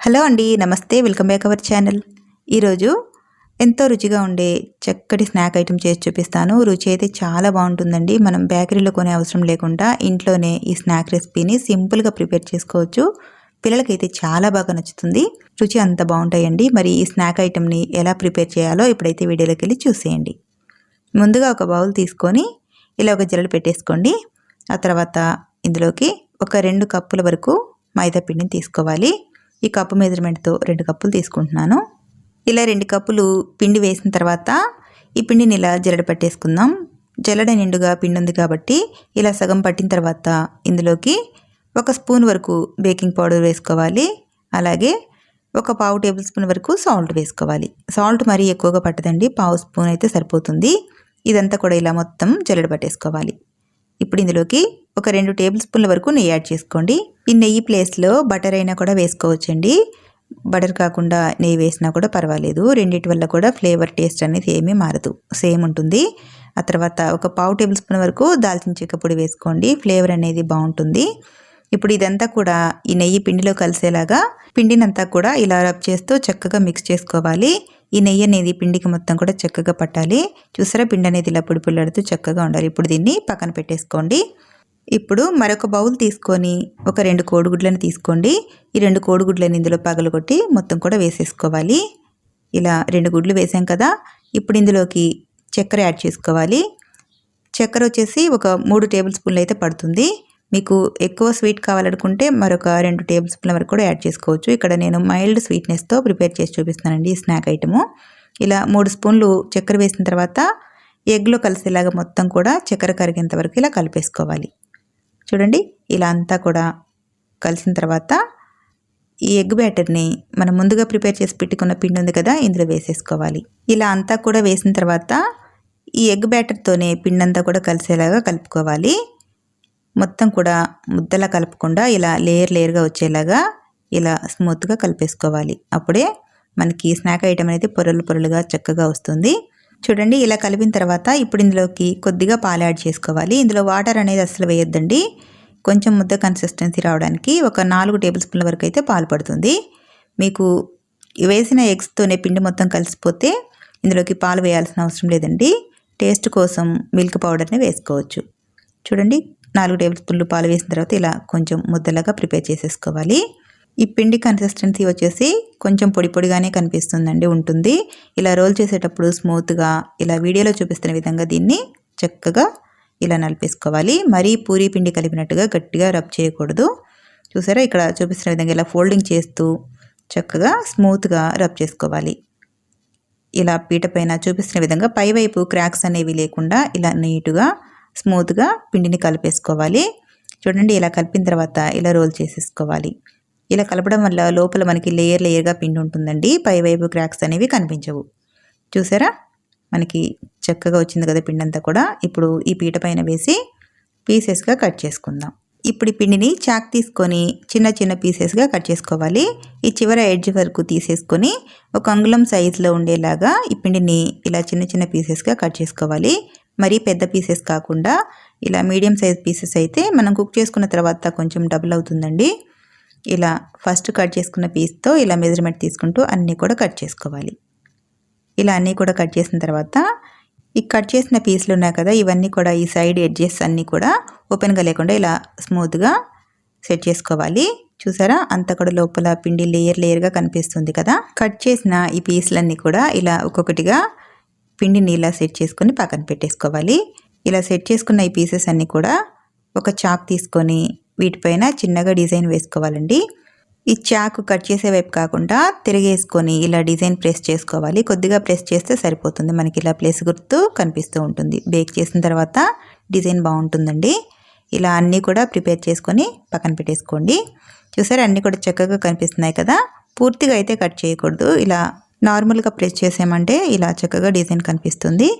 Hello అండి నమస్తే welcome back our channel. ఈరోజు ఎంతో రుచిగా ఉండే చక్కటి స్నాక్ ఐటెం చేసి చూపిస్తాను. రుచి అయితే చాలా బాగుంటుందండి. మనం బేకరీలో కొనే అవసరం లేకుండా ఇంట్లోనే ఈ స్నాక్ రెసిపీని సింపుల్గా ప్రిపేర్ చేసుకోవచ్చు. పిల్లలకైతే చాలా బాగా నచ్చుతుంది. రుచి అంత బాగుంటాయండి. మరి ఈ స్నాక్ ఐటెంని ఎలా ప్రిపేర్ చేయాలో ఇప్పుడైతే వీడియోలోకి వెళ్ళి చూసేయండి. ముందుగా ఒక బౌల్ తీసుకొని ఇలా ఒక జల్లెడ పెట్టేసుకోండి. ఆ తర్వాత ఇందులోకి ఒక రెండు కప్పుల వరకు మైదా పిండిని తీసుకోవాలి. ఈ కప్పు మెజర్మెంట్తో రెండు కప్పులు తీసుకుంటున్నాను. ఇలా రెండు కప్పులు పిండి వేసిన తర్వాత ఈ పిండిని ఇలా జల్లడ పట్టేసుకుందాం. జల్లడ నిండుగా పిండి ఉంది కాబట్టి ఇలా సగం పట్టిన తర్వాత ఇందులోకి ఒక స్పూన్ వరకు బేకింగ్ పౌడర్ వేసుకోవాలి. అలాగే ఒక పావు టేబుల్ స్పూన్ వరకు సాల్ట్ వేసుకోవాలి. సాల్ట్ మరీ ఎక్కువగా పట్టదండి పావు స్పూన్ అయితే సరిపోతుంది. ఇదంతా కూడా ఇలా మొత్తం జల్లెడ పట్టేసుకోవాలి. ఇప్పుడు ఇందులోకి ఒక రెండు టేబుల్ స్పూన్ల వరకు నెయ్యి యాడ్ చేసుకోండి. ఈ నెయ్యి ప్లేస్లో బటర్ అయినా కూడా వేసుకోవచ్చండి. బటర్ కాకుండా నెయ్యి వేసినా కూడా పర్వాలేదు. రెండింటి వల్ల కూడా ఫ్లేవర్ టేస్ట్ అనేది ఏమీ మారదు. సేమ్ ఉంటుంది. ఆ తర్వాత ఒక పావు టేబుల్ స్పూన్ వరకు దాల్చిన చెక్క పొడి వేసుకోండి. ఫ్లేవర్ అనేది బాగుంటుంది. ఇప్పుడు ఇదంతా కూడా ఈ నెయ్యి పిండిలో కలిసేలాగా పిండినంతా కూడా ఇలా రబ్ చేస్తూ చక్కగా మిక్స్ చేసుకోవాలి. ఈ నెయ్యి అనేది పిండికి మొత్తం కూడా చక్కగా పట్టాలి. చూసారా? పిండి అనేది ఇలా పుడిపుల్లాడుతూ చక్కగా ఉండాలి. ఇప్పుడు దీన్ని పక్కన పెట్టేసుకోండి. ఇప్పుడు మరొక బౌల్ తీసుకొని ఒక రెండు కోడిగుడ్లను తీసుకోండి. ఈ రెండు కోడిగుడ్లను ఇందులో పగలగొట్టి మొత్తం కూడా వేసేసుకోవాలి. ఇలా రెండు గుడ్లు వేసాం కదా? ఇప్పుడు ఇందులోకి చక్కెర యాడ్ చేసుకోవాలి. చక్కెర వచ్చేసి ఒక మూడు టేబుల్ స్పూన్లు అయితే పడుతుంది. మీకు ఎక్కువ స్వీట్ కావాలనుకుంటే మరొక రెండు టేబుల్ స్పూన్ల వరకు కూడా యాడ్ చేసుకోవచ్చు. ఇక్కడ నేను మైల్డ్ స్వీట్నెస్తో ప్రిపేర్ చేసి చూపిస్తానండి ఈ స్నాక్ ఐటము ఇలా మూడు స్పూన్లు చక్కెర వేసిన తర్వాత ఎగ్లో కలిసేలాగా మొత్తం కూడా చక్కెర కరిగేంత వరకు ఇలా కలిపేసుకోవాలి. చూడండి ఇలా అంతా కూడా కలిసిన తర్వాత ఈ ఎగ్ బ్యాటర్ని మనం ముందుగా ప్రిపేర్ చేసి పెట్టుకున్న పిండి ఉంది కదా ఇందులో వేసేసుకోవాలి. ఇలా అంతా కూడా వేసిన తర్వాత ఈ ఎగ్ బ్యాటర్తోనే పిండి అంతా కూడా కలిసేలాగా కలుపుకోవాలి. మొత్తం కూడా ముద్దలా కలపకుండా ఇలా లేయర్ లేయర్గా వచ్చేలాగా ఇలా స్మూత్గా కలిపేసుకోవాలి. అప్పుడే మనకి స్నాక్ ఐటమ్ అనేది పొరలు పొరలుగా చక్కగా వస్తుంది. చూడండి ఇలా కలిపిన తర్వాత ఇప్పుడు ఇందులోకి కొద్దిగా పాలు యాడ్ చేసుకోవాలి. ఇందులో వాటర్ అనేది అసలు వేయొద్దండి. కొంచెం ముద్ద కన్సిస్టెన్సీ రావడానికి ఒక నాలుగు టేబుల్ స్పూన్ల వరకు అయితే పాలు పడుతుంది. మీకు వేసిన ఎగ్స్తోనే పిండి మొత్తం కలిసిపోతే ఇందులోకి పాలు వేయాల్సిన అవసరం లేదండి. టేస్ట్ కోసం మిల్క్ పౌడర్ని వేసుకోవచ్చు. చూడండి నాలుగు టేబుల్ స్పూన్లు పాలు వేసిన తర్వాత ఇలా కొంచెం ముద్దలాగా ప్రిపేర్ చేసేసుకోవాలి. ఈ పిండి కన్సిస్టెన్సీ వచ్చేసి కొంచెం పొడి పొడిగానే కనిపిస్తుందండి ఉంటుంది. ఇలా రోల్ చేసేటప్పుడు స్మూత్గా ఇలా వీడియోలో చూపిస్తున్న విధంగా దీన్ని చక్కగా ఇలా నలిపేసుకోవాలి. మరీ పూరీ పిండి కలిపినట్టుగా గట్టిగా రబ్ చేయకూడదు. చూసారా? ఇక్కడ చూపిస్తున్న విధంగా ఇలా ఫోల్డింగ్ చేస్తూ చక్కగా స్మూత్గా రబ్ చేసుకోవాలి. ఇలా పీట పైన చూపిస్తున్న విధంగా పైవైపు క్రాక్స్ అనేవి లేకుండా ఇలా నీటుగా స్మూత్గా పిండిని కలిపేసుకోవాలి. చూడండి ఇలా కలిపిన తర్వాత ఇలా రోల్ చేసేసుకోవాలి. ఇలా కలపడం వల్ల లోపల మనకి లేయర్ లేయర్గా పిండి ఉంటుందండి. పైవైపు క్రాక్స్ అనేవి కనిపించవు. చూసారా? మనకి చక్కగా వచ్చింది కదా పిండి అంతా కూడా. ఇప్పుడు ఈ పీట పైన వేసి పీసెస్గా కట్ చేసుకుందాం. ఇప్పుడు ఈ పిండిని చాక్ తీసుకొని చిన్న చిన్న పీసెస్గా కట్ చేసుకోవాలి. ఈ చివర ఎడ్జ్ వరకు తీసేసుకొని ఒక అంగుళం సైజులో ఉండేలాగా ఈ పిండిని ఇలా చిన్న చిన్న పీసెస్గా కట్ చేసుకోవాలి. మరీ పెద్ద పీసెస్ కాకుండా ఇలా మీడియం సైజ్ పీసెస్ అయితే మనం కుక్ చేసుకున్న తర్వాత కొంచెం డబుల్ అవుతుందండి. ఇలా ఫస్ట్ కట్ చేసుకున్న పీస్తో ఇలా మెజర్మెంట్ తీసుకుంటూ అన్నీ కూడా కట్ చేసుకోవాలి. ఇలా అన్నీ కూడా కట్ చేసిన తర్వాత ఈ కట్ చేసిన పీసులు ఉన్నాయి కదా ఇవన్నీ కూడా ఈ సైడ్ ఎడ్జెస్ అన్నీ కూడా ఓపెన్గా లేకుండా ఇలా స్మూత్గా సెట్ చేసుకోవాలి. చూసారా? అంత కూడా లోపల పిండి లేయర్ లేయర్గా కనిపిస్తుంది కదా. కట్ చేసిన ఈ పీసులన్నీ కూడా ఇలా ఒక్కొక్కటిగా పిండిని ఇలా సెట్ చేసుకొని పక్కన పెట్టేసుకోవాలి. ఇలా సెట్ చేసుకున్న ఈ పీసెస్ అన్నీ కూడా ఒక చాక్ తీసుకొని వీటిపైన చిన్నగా డిజైన్ వేసుకోవాలండి. ఈ చాకు కట్ చేసే వైపు కాకుండా తిరిగేసుకొని ఇలా డిజైన్ ప్రెస్ చేసుకోవాలి. కొద్దిగా ప్రెస్ చేస్తే సరిపోతుంది. మనకి ఇలా ప్లేస్ గుర్తు కనిపిస్తూ ఉంటుంది. బేక్ చేసిన తర్వాత డిజైన్ బాగుంటుందండి. ఇలా అన్నీ కూడా ప్రిపేర్ చేసుకొని పక్కన పెట్టేసుకోండి. చూసారా అన్నీ కూడా చక్కగా కనిపిస్తున్నాయి కదా? పూర్తిగా అయితే కట్ చేయకూడదు. ఇలా నార్మల్గా ప్రెస్ చేసామంటే ఇలా చక్కగా డిజైన్ కనిపిస్తుంది.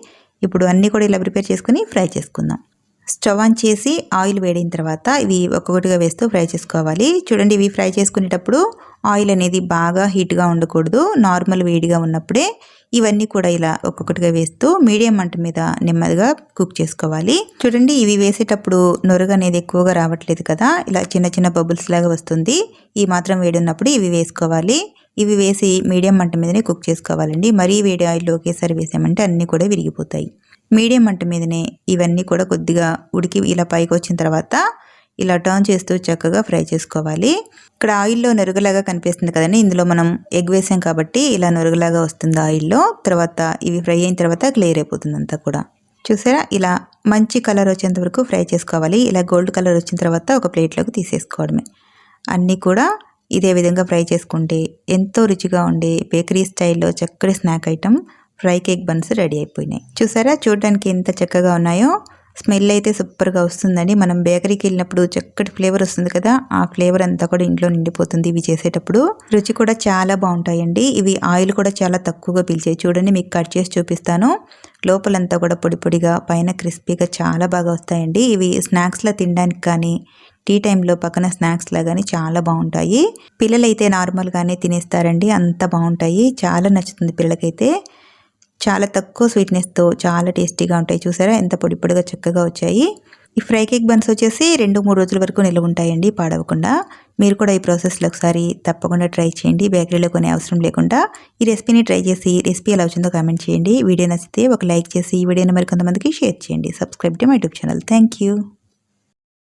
ఇప్పుడు అన్నీ కూడా ఇలా ప్రిపేర్ చేసుకుని ఫ్రై చేసుకుందాం. స్టవ్ ఆన్ చేసి ఆయిల్ వేడిన తర్వాత ఇవి ఒక్కొక్కటిగా వేస్తూ ఫ్రై చేసుకోవాలి. చూడండి ఇవి ఫ్రై చేసుకునేటప్పుడు ఆయిల్ అనేది బాగా హీట్గా ఉండకూడదు. నార్మల్ వేడిగా ఉన్నప్పుడే ఇవన్నీ కూడా ఇలా ఒక్కొక్కటిగా వేస్తూ మీడియం మంట మీద నెమ్మదిగా కుక్ చేసుకోవాలి. చూడండి ఇవి వేసేటప్పుడు నొరగ అనేది ఎక్కువగా రావట్లేదు కదా? ఇలా చిన్న చిన్న బబుల్స్ లాగా వస్తుంది. ఈ మాత్రం వేడి ఉన్నప్పుడు ఇవి వేసుకోవాలి. ఇవి వేసి మీడియం మంట మీదనే కుక్ చేసుకోవాలండి. మరీ వేడి ఆయిల్లో ఒకేసారి వేసామంటే అన్నీ కూడా విరిగిపోతాయి. మీడియం మంట మీదనే ఇవన్నీ కూడా కొద్దిగా ఉడికి ఇలా పైకి వచ్చిన తర్వాత ఇలా టర్న్ చేస్తూ చక్కగా ఫ్రై చేసుకోవాలి. ఇక్కడ ఆయిల్లో నొరుగులాగా కనిపిస్తుంది కదండి. ఇందులో మనం ఎగ్ వేసాం కాబట్టి ఇలా నొరుగులాగా వస్తుంది ఆయిల్లో. తర్వాత ఇవి ఫ్రై అయిన తర్వాత క్లియర్ అయిపోతుంది అంతా కూడా. చూసారా? ఇలా మంచి కలర్ వచ్చేంత వరకు ఫ్రై చేసుకోవాలి. ఇలా గోల్డ్ కలర్ వచ్చిన తర్వాత ఒక ప్లేట్లోకి తీసేసుకోవడమే. అన్నీ కూడా ఇదే విధంగా ఫ్రై చేసుకుంటే ఎంతో రుచిగా ఉండే బేకరీ స్టైల్లో చక్కటి snack item fry cake buns ready అయిపోయినాయి. చూసారా? చూడడానికి ఎంత చక్కగా ఉన్నాయో? స్మెల్ అయితే సూపర్గా వస్తుందండి. మనం బేకరీకి వెళ్ళినప్పుడు చక్కటి ఫ్లేవర్ వస్తుంది కదా? ఆ ఫ్లేవర్ అంతా కూడా ఇంట్లో నిండిపోతుంది ఇవి చేసేటప్పుడు. రుచి కూడా చాలా బాగుంటాయండి. ఇవి ఆయిల్ కూడా చాలా తక్కువగా పీల్చాయి. చూడండి మీకు కట్ చేసి చూపిస్తాను. లోపలంతా కూడా పొడి పొడిగా పైన క్రిస్పీగా చాలా బాగా వస్తాయండి. ఇవి స్నాక్స్లో తినడానికి కానీ టీ టైంలో పక్కన స్నాక్స్ లాగాని చాలా బాగుంటాయి. పిల్లలైతే నార్మల్గానే తినేస్తారండి. అంత బాగుంటాయి. చాలా నచ్చుతుంది పిల్లలకైతే. చాలా తక్కువ స్వీట్నెస్తో చాలా టేస్టీగా ఉంటాయి. చూసారా? ఎంత పొడి పొడిగా చక్కగా వచ్చాయి. ఈ ఫ్రై కేక్ బన్స్ వచ్చేసి రెండు మూడు రోజుల వరకు నిల్వ ఉంటాయండి. పాడవకుండా. మీరు కూడా ఈ ప్రాసెస్లో ఒకసారి తప్పకుండా ట్రై చేయండి. బేకరీలో కొనే అవసరం లేకుండా. ఈ రెసిపీని ట్రై చేసి రెసిపీ ఎలా వచ్చిందో కామెంట్ చేయండి. వీడియో నచ్చితే ఒక లైక్ చేసి ఈ వీడియోని మరి కొంతమందికి షేర్ చేయండి. Subscribe to my YouTube channel. Thank you